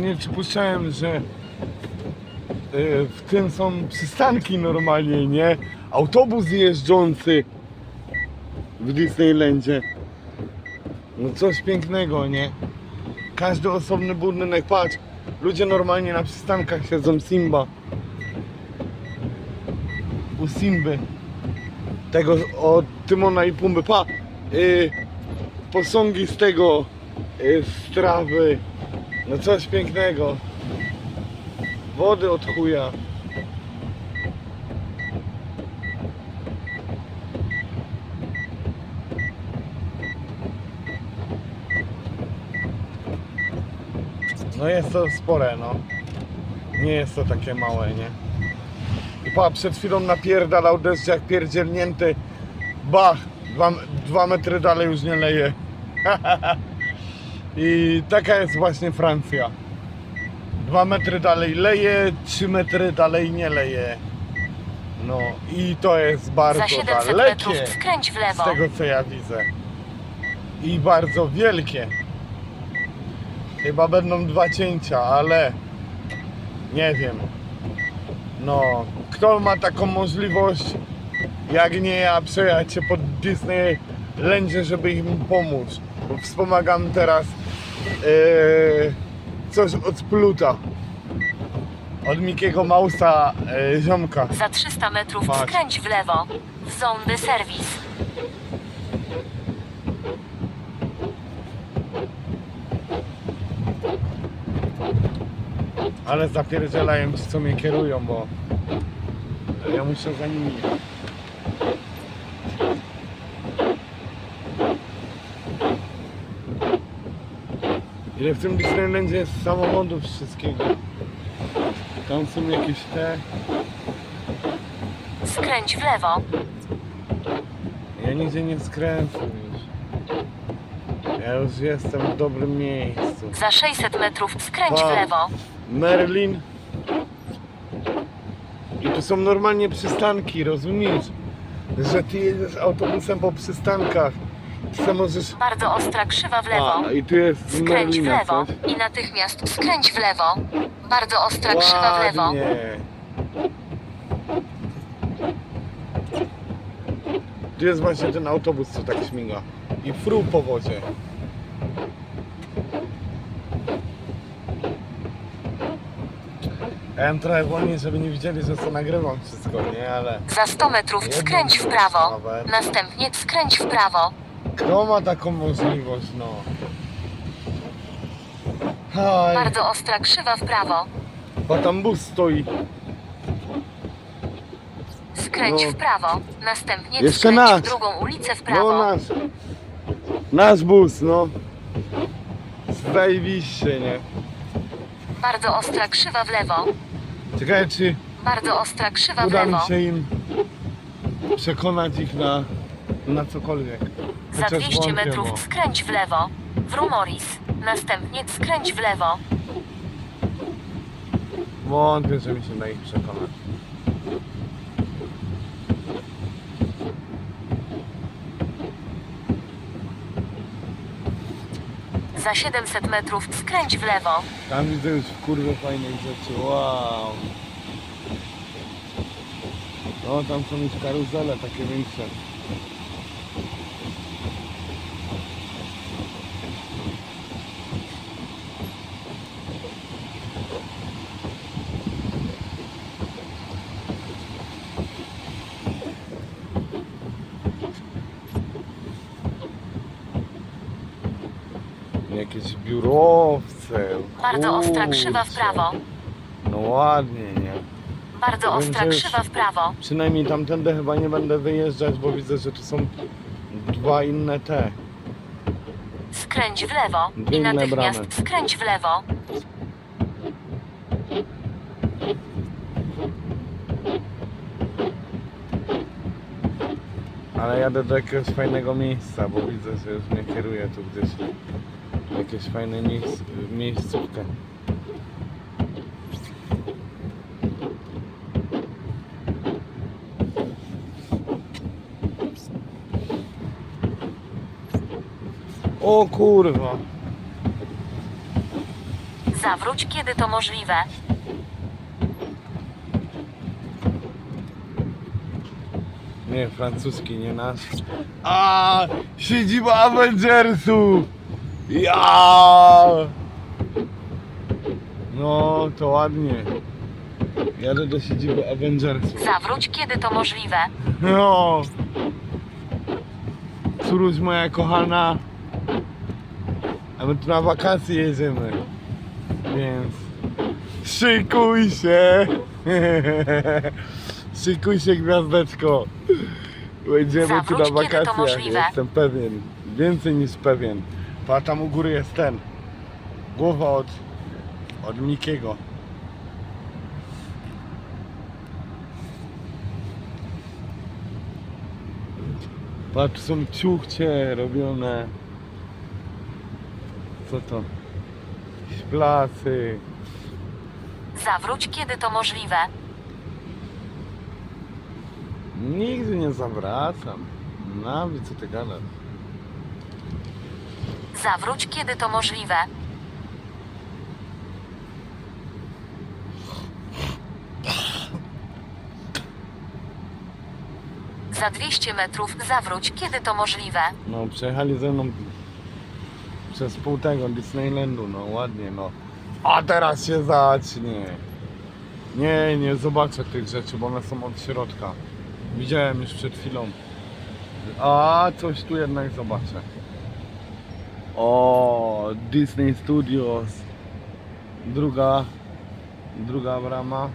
nie przypuszczałem, że y, w tym są przystanki normalnie, nie? Autobus jeżdżący w Disneylandzie. No coś pięknego, nie? Każdy osobny budynek, patrz. Ludzie normalnie na przystankach siedzą Simba. U Simby. Tego od Tymona i Pumby. Pa! Y, posągi z tego y, z trawy. No coś pięknego. Wody od chuja. No jest to spore, no. Nie jest to takie małe, nie? I pa, przed chwilą napierdalał deszcz jak pierdzielnięty. Bach! Dwa, dwa metry dalej już nie leje. I taka jest właśnie Francja. Dwa metry dalej leje, trzy metry dalej nie leje. No i to jest bardzo Za 700 dalekie metrów skręć w z lewo. tego co ja widzę. I bardzo wielkie. Chyba będą dwa cięcia, ale nie wiem. No, kto ma taką możliwość, jak nie ja, przejechać się pod Disneylandzie, żeby im pomóc. Bo wspomagam teraz yy, coś od Pluta. Od Mikiego Mausa yy, ziomka. Za 300 metrów Patrz. skręć w lewo. W zone de service. Ale zapierdzielają ci, co mnie kierują, bo ja muszę za nimi. Ile w tym Disneylandzie jest samochodów wszystkiego. Tam są jakieś te... Skręć w lewo. Ja nigdzie nie skręcę już. Ja już jestem w dobrym miejscu. Za 600 metrów skręć w lewo. Merlin. I tu są normalnie przystanki, rozumiesz? Że ty jedziesz autobusem po przystankach. Bardzo ostra krzywa w lewo. A, i tu jest Skręć w Merlina lewo coś. i natychmiast skręć w lewo. Bardzo ostra krzywa w lewo. Ładnie. Tu jest właśnie ten autobus, co tak śmiga. I fru po wodzie. Ja mam trochę wolniej, żeby nie widzieli, że to nagrywam wszystko, nie? Ale Za 100 metrów skręć w prawo. nawet. Następnie skręć w prawo. Kto ma taką możliwość, no? Haj, Bardzo ostra krzywa w prawo. bo tam bus stoi. Skręć No. w prawo. Następnie Jeszcze skręć nasz. w drugą ulicę w No prawo. nasz. Nasz bus, no. Zajebiście, nie? Bardzo ostra krzywa w lewo. Ciekawe, czy Bardzo ostra krzywa w uda mi lewo. się im przekonać ich na, na cokolwiek. Za Chociaż 200 wątpię, metrów skręć w lewo. W Rumoris. Następnie skręć w lewo. Wątpię, że mi się da ich przekonać. Za 700 metrów skręć w lewo. Tam widzę już kurwa fajnych rzeczy, wow. No tam są już karuzele takie większe. Jakieś biurowce. Bardzo ostra krzywa w kurczę. prawo. No ładnie, nie? Bardzo ostra krzywa w prawo. Przynajmniej tamtędy chyba nie będę wyjeżdżać, bo widzę, że tu są dwa inne te. Skręć w lewo. Dwie I inne natychmiast bramy. skręć w lewo. Ale jadę do jakiegoś fajnego miejsca, bo widzę, że już mnie kieruje tu gdzieś. Jakieś fajne miejsc, miejscówkę. O kurwa. Zawróć, kiedy to możliwe. Nie, francuski, nie nasz. A, siedziba Avengersu! Ja! No, to ładnie. Jadę do siedziby Avengersu. Zawróć, kiedy to możliwe. No. Córuś moja kochana. A my tu na wakacje jedziemy. Więc szykuj się. Szykuj się gwiazdeczko. Będziemy tu na Zawróć, kiedy to wakacjach. możliwe. Jestem pewien. Więcej niż pewien. Pa tam u góry jest ten. Głowa od, od Mikiego. Patrz, są ciuchcie robione. Co to? Szplasy. Zawróć, kiedy to możliwe. Nigdy nie zawracam. Nawet co ty gadasz? Zawróć, kiedy to możliwe. Za 200 metrów zawróć, kiedy to możliwe. No, przejechali ze mną przez pół tego Disneylandu, no ładnie, no. A teraz się zacznie. Nie, nie zobaczę tych rzeczy, bo one są od środka. Widziałem już przed chwilą. A, coś tu jednak zobaczę. O, Disney Studios. Druga, druga brama.